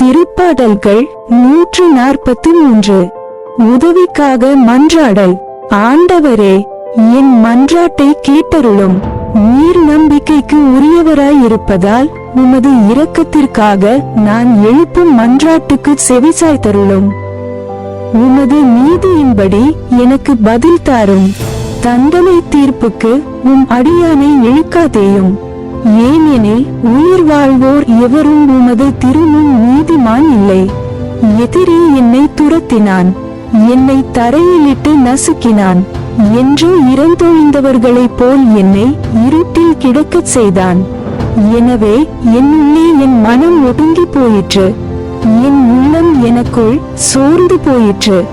திருப்பாடல்கள் நூற்று நாற்பத்தி மூன்று. உதவிக்காக மன்றாடல். ஆண்டவரே என் மன்றாட்டை கேட்டருளும். நீர் நம்பிக்கைக்கு உரியவராய் இருப்பதால் உமது இரக்கத்திற்காக நான் எழுப்பும் மன்றாட்டுக்கு செவிசாய்த்தருளும் உமது நீதியின்படி எனக்கு பதில் தாரும். தண்டனை தீர்ப்புக்கு உம் அடியானை இழுக்காதேயும். ஏனெனில் உயிர் வாழ்வோர் எவரும் உமது திருமுன் நீதிமான் இல்லை. எதிரி என்னை துரத்தினான். என்னை தரையிலிட்டு நசுக்கினான். என்று இறந்தொழிந்தவர்களைப் போல் என்னை இருட்டில் கிடக்கச் செய்தான். எனவே என்னுள்ளே என் மனம் ஒடுங்கி போயிற்று. என் உள்ளம் எனக்குள் சோர்ந்து போயிற்று.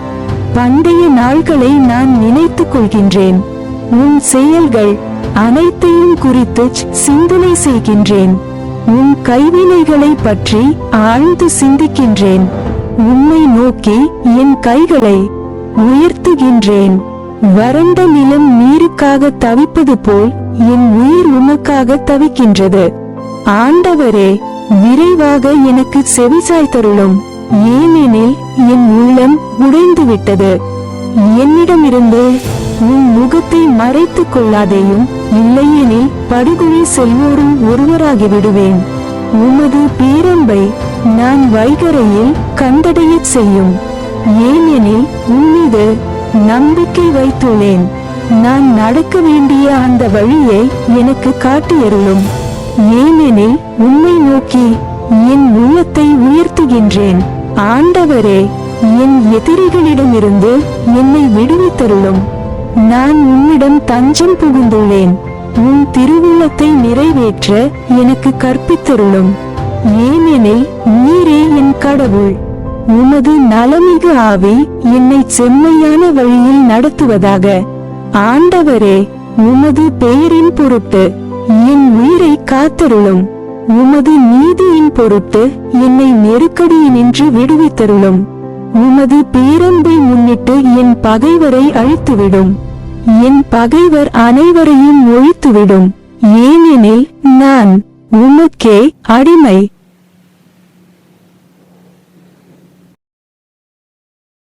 பண்டைய நாள்களை நான் நினைத்துக் கொள்கின்றேன். உன் செயல்கள் அனைத்தையும் குறித்து சிந்தனை செய்கின்றேன். உன் கைவினைகளை பற்றி ஆழ்ந்து சிந்திக்கின்றேன். உம்மை நோக்கி என் கைகளை உயர்த்துகின்றேன். வறண்ட நிலம் நீருக்காக தவிப்பது போல் என் உயிர் உமக்காக தவிக்கின்றது. ஆண்டவரே விரைவாக எனக்கு செவிசாய்த்தருளும் ஏனெனில் என் உள்ளம் உடைந்துவிட்டது. என்னிடமிருந்து உன் முகத்தை மறைத்துக் கொள்ளாதேயும் இல்லையெனில் படுகொலை செல்வோரும் ஒருவராகி விடுவேன். உமது பேரன்பை நான் வைகரையில் கண்டடையச் செய்யும். ஏனெனில் உன்மீது நம்பிக்கை வைத்துள்ளேன். நான் நடக்க வேண்டிய அந்த வழியை எனக்கு காட்டியருளும். ஏனெனில் உண்மை நோக்கி என் உள்ளத்தை உயர்த்துகின்றேன். ஆண்டவரே என் எதிரிகளிடமிருந்து என்னை விடுவித்தருளும். நான் உன்னிடம் தஞ்சம் புகுந்துள்ளேன். உன் திருவுள்ளத்தை நிறைவேற்ற எனக்கு கற்பித்தருளும். ஏனெனில் நீரே என் கடவுள். உமது நலமிகு ஆவி என்னை செம்மையான வழியில் நடத்துவதாக. ஆண்டவரே உமது பெயரின் பொருட்டு என் உயிரை காத்தருளும். உமது நீதியின் பொருட்டு என்னை நெருக்கடியினின்று விடுவித்தருளும். உமது பேரன்பை முன்னிட்டு என் பகைவரை அழித்துவிடும். என் பகைவர் அனைவரையும் ஒழித்துவிடும். ஏனெனில் நான் உமக்கே அடிமை.